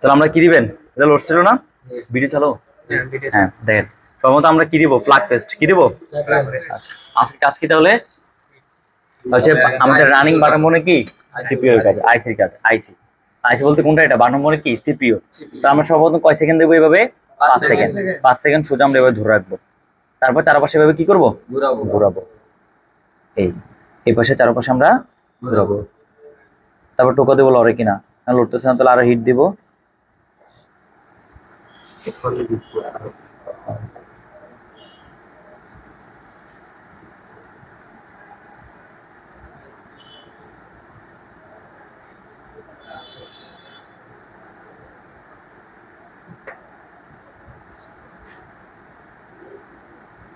তাহলে আমরা কি দিবেন? এটা লোড ছিল না? ভিডিও চালো? হ্যাঁ দেখেন। সম্ভবত আমরা কি দিব? ফ্লাগ পেস্ট কি দিব? আচ্ছা। আজকে কাজ কি তাহলে? হচ্ছে আমাদের রানিং বাটন মনে কি? সিপিইউ এর কাজ আইসির কাজ আইসি আইসি বলতে কোনটা এটা? বাটন মনে কি? সিপিইউ তো আমরা সর্বপ্রথম কয় সেকেন্ড দেবো এইভাবে? পাঁচ সেকেন্ড পাঁচ সেকেন্ড সোজা আমরা এভাবে ধরে রাখব। তারপর চারপাশে এভাবে কি করব? ঘুরাবো। ঘোরাবো। এই এই পাশে চারপাশে আমরা ঘোরাবো। তারপর টোকা দেবো লড়ে কিনা। লড়তেছে না তাহলে আরও হিট দিব।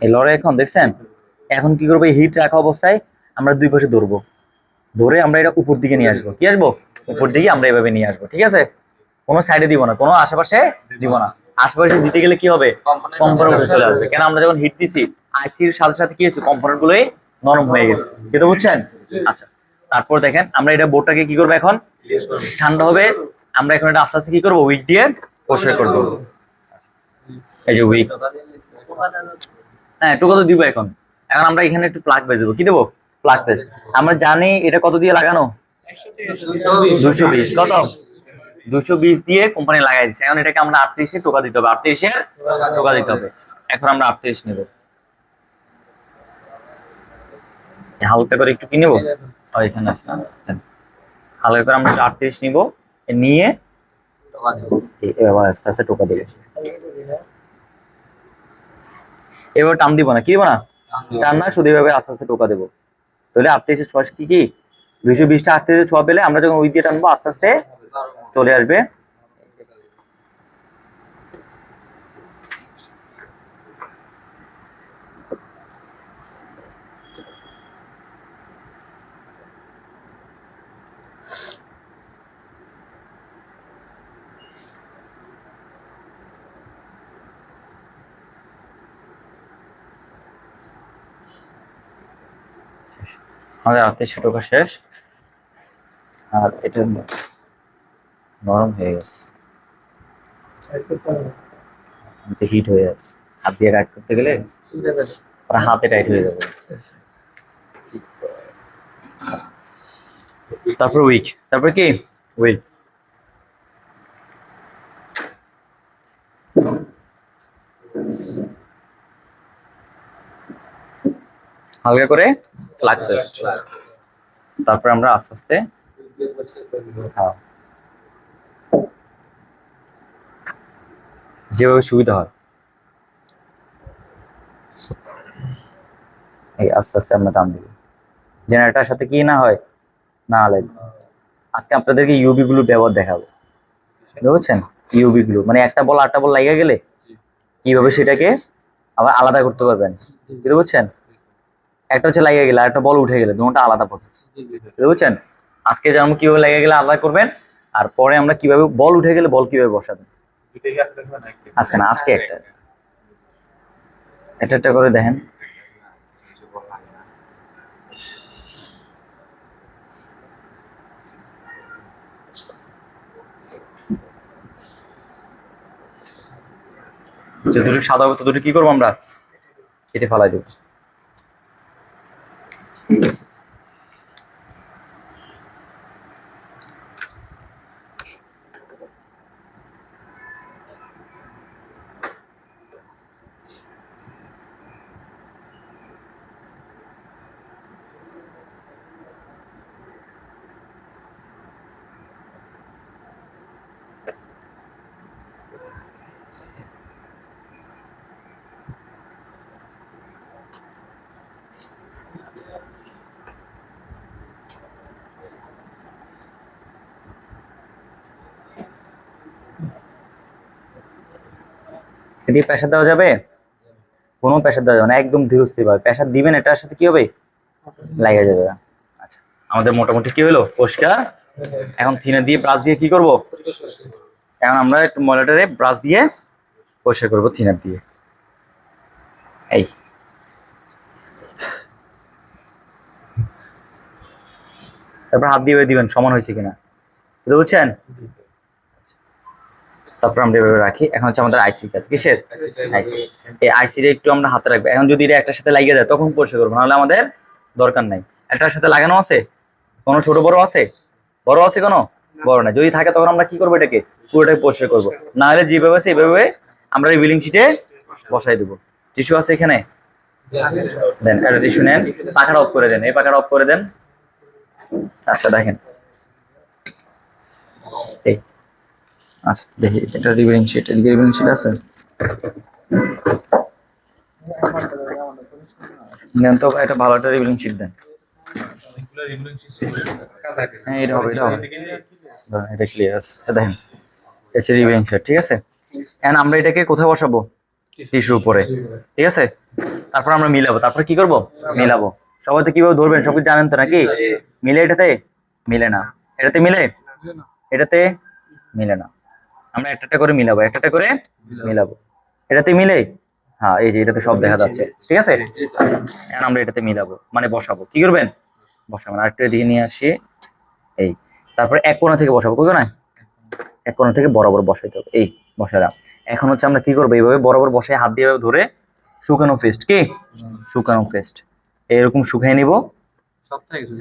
এই লড়াই এখন দেখছেন? এখন কি করব? হিট রাখা অবস্থায় আমরা দুই পাশে ধরবো ধরে আমরা এটা উপর দিকে নিয়ে আসব। কি আসব? উপর দিকে আমরা এভাবে নিয়ে আসব। ঠিক আছে? কোনো সাইডে দিব না, কোনো আশেপাশে দিব না। আশেপাশে দিতে গেলে কি হবে? কম্পোনেন্ট চলে আসবে। কেন আমরা যখন হিট দিছি আইসির সাথে সাথে কি হয়েছে? কম্পোনেন্ট গুলোই নরম হয়ে গেছে। কিন্তু বুঝছেন? আচ্ছা তারপর দেখেন আমরা এটা বোর্ডটাকে কি করব এখন? ঠান্ডা হবে। আমরা এখন এটা আস্তে আস্তে কি করব? উইক দিয়ে পরিষ্কার করব। এই যে উইক হ্যাঁ টোকা তো দিব এখন। এখন আমরা এখানে একটু প্লাগ বেজে দেবো। কি দেবো? প্লাগ বেজ আমরা জানি এটা কত দিয়ে লাগানো? দুশো বিশ। কত? দুশো বিশ দিয়ে কোম্পানি লাগাই দিচ্ছে। এখন এটাকে আমরা আটত্রিশে টোকা দিতে হবে। আটত্রিশের টোকা দিতে হবে। এখন আমরা আটত্রিশ নেব। হালকা করে একটু কি নেব? এখানে আছে না? হ্যাঁ। হালকা করে আমরা আটত্রিশ নিব। নিয়ে এবার আস্তে আস্তে টোকা দেবে এবার টান দিব না। কি দিব না? টান না শুধু এভাবে আস্তে আস্তে টোকা দেবো। তাহলে আটত্রিশে ছয় কি কি? দুইশো বিশটা আটত্রিশে ছ পেলে আমরা যখন ওই দিয়ে টানবো আস্তে আস্তে চলে আসবে। আমাদের আটত্রিশশো টাকা শেষ। আর এটা নরম হয়ে গেছে। হিট হয়ে যাচ্ছে হাত দিয়ে টাইট করতে গেলে ওরা হাতে টাইট হয়ে যাবে। তারপর উইক তারপর কি? উইক হালকা করে লাগতে তারপর আমরা আস্তে আস্তে হ্যাঁ যেভাবে সুবিধা হয়। এই আস্তে আস্তে আমরা টান দিব। যেন এটার সাথে কি না হয় না লাগে আজকে আপনাদেরকে ইউবি গুলো ব্যবহার দেখাবো। বুঝছেন ইউবি গুলো মানে একটা বল আটটা বল লাগিয়ে গেলে কীভাবে সেটাকে আবার আলাদা করতে পারবেন? বুঝতে বুঝছেন একটা হচ্ছে লাগিয়ে গেলে একটা বল উঠে গেলে দুটো আলাদা প্রসেস বুঝতে বুঝছেন আজকে যেমন কীভাবে লেগে গেলে আলাদা করবেন আর পরে আমরা কীভাবে বল উঠে গেলে বল কীভাবে বসাবেন। আজকে না আজকে একটা। একটা একটা করে দেখেন। যে দুটো সাদা হবে তো দুটো কি করব আমরা? কেটে ফেলাই দেবো। এটি প্রেশার দেওয়া যাবে? কোনো প্রেশার দেওয়া যাবে না, একদম ধীরস্থির ভাবে প্রেশার দিবেন, এটার সাথে কি হবে? লাগা যাবে। আচ্ছা আমাদের মোটামুটি কি হলো? পরিষ্কার? এখন থিনে দিয়ে ব্রাশ দিয়ে কি করব? এখন আমরা একটু ময়লাটারে ব্রাশ দিয়ে পরিষ্কার করব থিনার দিয়ে। এই। তারপর হাত দিয়ে দিবেন, সমান হয়েছে কিনা? বুঝতে বুঝছেন তারপর আমরা এভাবে রাখি। এখন হচ্ছে আমাদের আইসি কাজ। কিসের? আইসি এই আইসিটা একটু আমরা হাতে রাখব। এখন যদি এটা একটার সাথে লাগিয়ে যায় তখন পরিষ্কার করব। নাহলে আমাদের দরকার নাই। একটার সাথে লাগানো আছে? কোনো ছোট বড় আছে? বড় আছে কোনো? বড় না যদি থাকে, তখন আমরা কি করব এটাকে? পুরোটাকে পরিষ্কার করব। না হলে যেভাবে আছে এইভাবে আমরা এই বিলিং শিটে বসাই দেবো। টিস্যু আছে এখানে? দেন, একটা টিস্যু নেন। পাখাটা অফ করে দেন। এই পাখাটা অফ করে দেন। আচ্ছা দেখেন। এই। আচ্ছা দেখি এটা রিভিলিং শিট এদিকে রিভিলিং শিট আছে? দেন তো এটা ভালো একটা রিভিলিং শিট দেন। হ্যাঁ এটা হবে এটা হবে। দাঁড়ান, এটা ক্লিয়ার আছে। আচ্ছা, দেখেন এটা হচ্ছে শিট ঠিক আছে? এখন আমরা এটাকে কোথায় বসাবো? টিস্যুর উপরে ঠিক আছে? তারপর আমরা মিলাবো। তারপর কি করব? মিলাবো। সবাই তো কীভাবে ধরবেন? সব কিছু জানেন তো নাকি? মিলে এটাতে? মিলে না। এটাতে মিলে? এটাতে? মিলে না। আমরা একটা একটা করে মিলাবো একটা একটা করে মিলাবো। এটাতে মিলে হ্যাঁ এই যে এটাতে সব দেখা যাচ্ছে। ঠিক আছে? এখন আমরা এটাতে মিলাবো মানে বসাবো। কি করবেন? বসাবেন আরেকটা এদিকে নিয়ে আসি। এই তারপরে এক কোণা থেকে বসাবো। কই না এক কোণা থেকে বরাবর বসাইতে হবে। এই বসালাম এখন হচ্ছে আমরা কি করব? এইভাবে বরাবর বসাই হাত দিয়ে ধরে শুকানো পেস্ট কি? শুকানো পেস্ট এরকম শুকিয়ে নিব।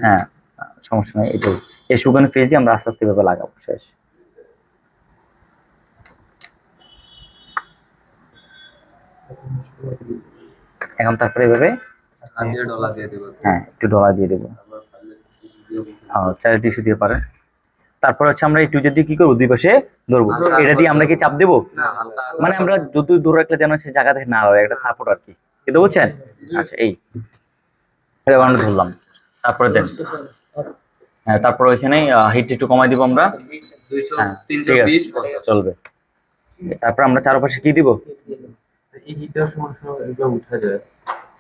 হ্যাঁ সমস্যা নাই এটাই। এই শুকানো পেস্ট দিয়ে আমরা আস্তে আস্তে এভাবে লাগাবো। শেষ। এখন তারপরে এভাবে হ্যাঁ একটু ডলা দিয়ে দেবো। হ্যাঁ চার টিস্যু দিয়ে পারেন তারপর হচ্ছে আমরা এই টুজের দিয়ে কি করব দুই পাশে ধরবো। এটা দিয়ে আমরা কি চাপ দেবো? মানে আমরা যত দূর রাখলে যেন সে জায়গা থেকে না হয় একটা সাপোর্ট আর কি। কিন্তু বুঝছেন? আচ্ছা এই। এটা আমরা ধরলাম। তারপরে দেন। হ্যাঁ তারপর ওইখানে হিট একটু কমাই দিব আমরা। হ্যাঁ ঠিক আছে। চলবে। তারপর আমরা চারপাশে কি দিব? এই হিটার সমস্যা এটা উঠা যায়।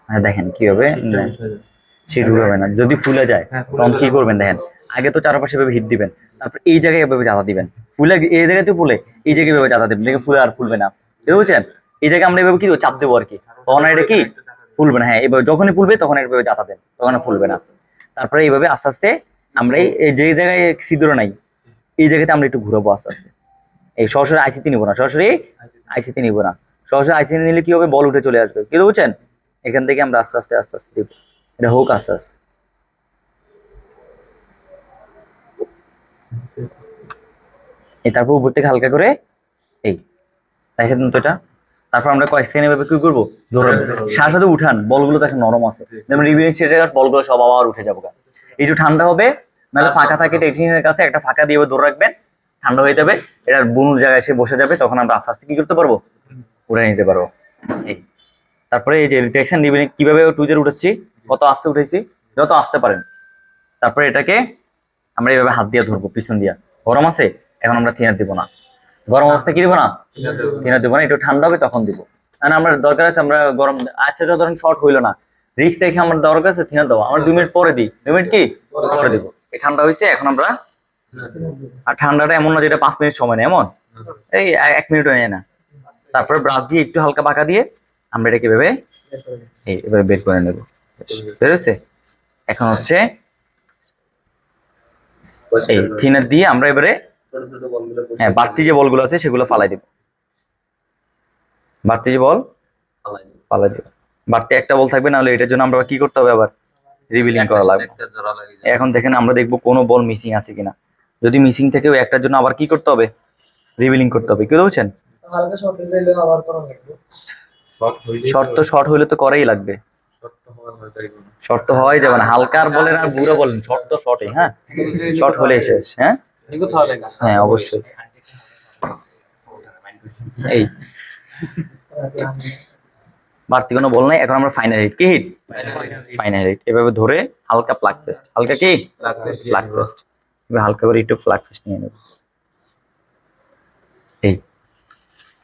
হ্যাঁ দেখেন কি হবে সেট না। যদি ফুলে যায় হ্যাঁ, তখন কি করবেন দেখেন? আগে তো চারপাশে এভাবে হিট দিবেন তারপর এই জায়গায় এভাবে জাতা দিবেন। ফুলে এই জায়গায় তো ফুলে এই জায়গায় এভাবে জাতা দিবেন। ফুলে আর ফুলবে না। বুঝতে বুঝছেন এই জায়গায় আমরা এভাবে কি চাপ দেবো আর কি। তখন এটা কি? ফুলবে না। হ্যাঁ এভাবে যখনই ফুলবে তখন এভাবে জাতা দেন। তখন ফুলবে না। তারপরে এইভাবে আস্তে আস্তে আমরা এই এই যে জায়গায় ছিদ্র নাই এই জায়গাতে আমরা একটু ঘুরাবো আস্তে আস্তে। এই সরাসরি আইসিতে নিবো না। সরাসরি আইসিতে নিবো না। সরাসরি আইসিতে নিলে কি হবে বল উঠে চলে আসবে? কি বুঝছেন এখান থেকে আমরা আস্তে আস্তে আস্তে আস্তে দিব এটা হোক আস্তে আস্তে। তারপর উপর থেকে হালকা করে এই, দেখেন তো এটা। তারপর আমরা কয়েক সেকেন্ড এভাবে কি করব? ধরবো সাথে সাথে উঠান, বলগুলো তো এখন নরম আছে। যেমন রিভিউ সেটের বলগুলো সব আবার উঠে যাব। একটু ঠান্ডা হবে, নাহলে ফাঁকা থাকে টেকনিশিয়ানের কাছে, একটা ফাঁকা দিয়ে ধরে রাখবেন। ঠান্ডা হয়ে যাবে, এটার বুনুর জায়গায় এসে বসে যাবে, তখন আমরা আস্তে আস্তে কি করতে পারব? উঠে নিতে পারো। এই, তারপরে এই যে রিটেকশন কীভাবে টুজের উঠেছি কত আস্তে উঠেছি, যত আসতে পারেন। তারপরে এটাকে আমরা এইভাবে হাত দিয়ে ধরবো, পিছন দিয়া। গরম আছে? এখন আমরা থিনার দিব না। গরম অবস্থায় কি দিব না? থিনার দিব না, একটু ঠান্ডা হবে তখন দিব। কারণ আমরা দরকার আছে, আমরা গরম আচ্ছা ধরেন শর্ট হইল না। রিক্স দেখে আমার দরকার আছে থিনার দেবো। আমরা দুই মিনিট পরে দিই। দুই মিনিট কি? পরে দিব। এই ঠান্ডা হয়েছে এখন আমরা আর ঠান্ডাটা এমন না যেটা পাঁচ মিনিট সময় নেই এমন? এই এক মিনিটও নেয় না। তারপরে ব্রাশ দিয়ে একটু হালকা বাঁকা দিয়ে আমরা এটাকে ভেবে এই এবারে বের করে নেব। বেরোছে এখন হচ্ছে এই থিনার দিয়ে আমরা এবারে ছোট ছোট বলগুলো হ্যাঁ বাড়তি যে বলগুলো আছে সেগুলো ফালাই দিব। বাড়তি যে বল ফালাই দিব। বাড়তি একটা বল থাকবে নাহলে এটার জন্য আমরা কি করতে হবে আবার? রিভিলিং করা লাগবে। এখন দেখেন আমরা দেখব কোনো বল মিসিং আছে কিনা। যদি মিসিং থেকে একটার জন্য আবার কি করতে হবে? রিভিলিং করতে হবে। কি বলছেন? হালকা শর্টে যাইলে আবার করা লাগবে। শর্ট শর্ট তো শর্ট হইলে তো করাই লাগবে। শর্ট তো হওয়ার যাবে না। শর্ট হওয়াই যাবে না। হালকা আর বলেন আর বুড়ো বলেন শর্ট তো শর্টই হ্যাঁ? শর্ট হলে শেষ হ্যাঁ। হ্যাঁ অবশ্যই। এই। বাড়তি কোনো বল নাই এখন আমরা ফাইনাল হিট কি হিট ফাইনাল হিট এভাবে ধরে হালকা প্লাগ পেস্ট হালকা কি? ফ্ল্যাগ পেস্ট হালকা করে একটু ফ্ল্যাগ পেস্ট নিয়ে নেব এই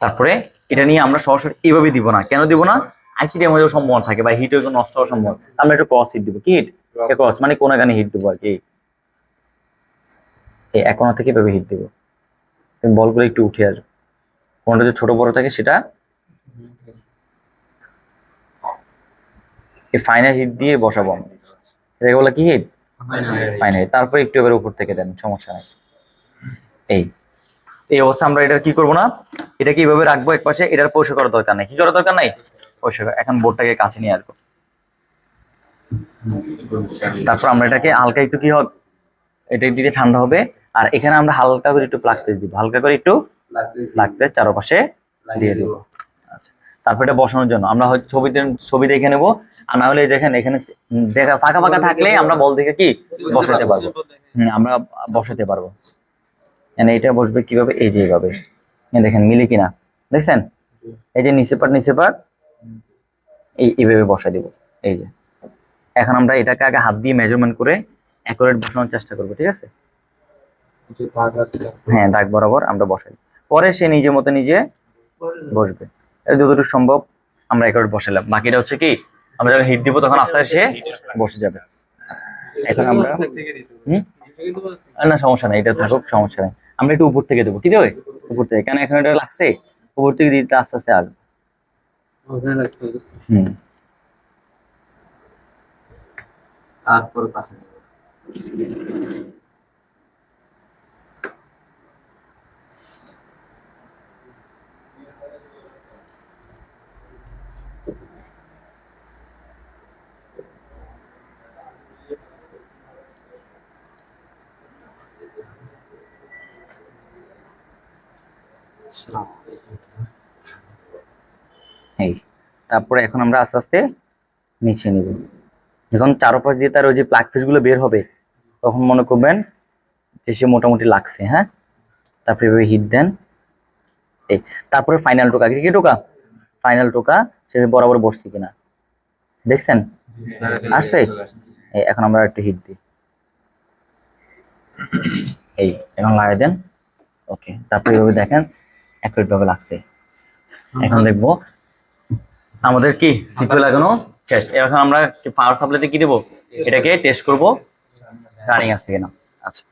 তারপরে এটা নিয়ে আমরা সরাসরি এভাবে দিব না। কেন দিব না? আইসিডি আমাদের সম্ভাবনা থাকে বা হিট নষ্ট হওয়ার সম্ভাবনা আমরা একটু ক্রস হিট দিব। কি হিট ক্রস মানে কোন গানে হিট দেবো আর কি। এই একোনা থেকে এভাবে হিট দেবো। বলগুলো একটু উঠে আসবে। কোনটা যে ছোট বড় থাকে সেটা এই ফাইনাল হিট দিয়ে বসাবো আমরা। এটাকে বলে কি হিট ফাইনাল তারপরে একটু এবার উপর থেকে দেন সমস্যা নাই। এই। এই অবস্থা আমরা এটা কি করব না? এটা কি কীভাবে রাখব এক পাশে? এটার পরিষ্কার করার দরকার নাই। কি করার দরকার নাই? পরিষ্কার করা। এখন বোর্ডটাকে কাছে নিয়ে আসব। তারপর আমরা এটাকে হালকা একটু কি হোক এটা দিতে ঠান্ডা হবে। আর এখানে আমরা হালকা করে একটু প্লাগ পেজ দিব। হালকা করে একটু প্লাগ চারপাশে দিয়ে দিব। আচ্ছা। তারপর এটা বসানোর জন্য। আমরা ছবিতে ছবি দেখে নেব। আর না হলে দেখেন এখানে দেখা ফাঁকা ফাঁকা থাকলে আমরা বল দেখে কি বসাতে পারব। হুম, আমরা বসাতে পারব। এটা বসবে কীভাবে? এই যে এইভাবে। এই দেখেন মিলে কিনা? দেখছেন? এই যে নিচে পাট নিচে পাট এই এইভাবে বসাই দিব। এই যে। এখন আমরা এটাকে আগে হাত দিয়ে মেজারমেন্ট করে অ্যাকুরেট বসানোর চেষ্টা করব ঠিক আছে? হ্যাঁ দাগ বরাবর আমরা বসাই। পরে সে নিজের মতো নিজে বসবে। যতটুকু সম্ভব আমরা অ্যাকুরেট বসালাম বাকিটা হচ্ছে কি আমরা যখন হিট দিব তখন আস্তে আস্তে সে বসে যাবে। এখন আমরা হুম? না সমস্যা নাই এটা থাকুক সমস্যা নেই। আমরা একটু উপর থেকে দেবো ঠিক আছে? উপর থেকে কেন এখন এটা লাগছে? উপর থেকে দিতে আস্তে আস্তে আসবে। হুম। তারপর পাশে এই, তারপরে এখন আমরা আস্তে আস্তে নিচে নিব। যখন চারপাশ দিয়ে তার ওই যে প্লাগগুলো বের হবে, তখন মনে করবেন যে সে মোটামুটি লাগছে হ্যাঁ? তারপরে এভাবে হিট দেন। এই, তারপরে ফাইনাল টোকা, কি টোকা? ফাইনাল টোকা, সে বরাবর বসছে কিনা। দেখছেন? আসছে? এই, এখন আমরা একটু হিট দিই। এই, এখন লাগাই দেন। ওকে তারপরে এভাবে দেখেন। একই ভাবে লাগছে এখন দেখব। আমাদের কি? সিপিউ লাগানো? শেষ এখন আমরা পাওয়ার সাপ্লাইতে কি দেবো? এটাকে টেস্ট করব। রানিং আছে কিনা? আচ্ছা।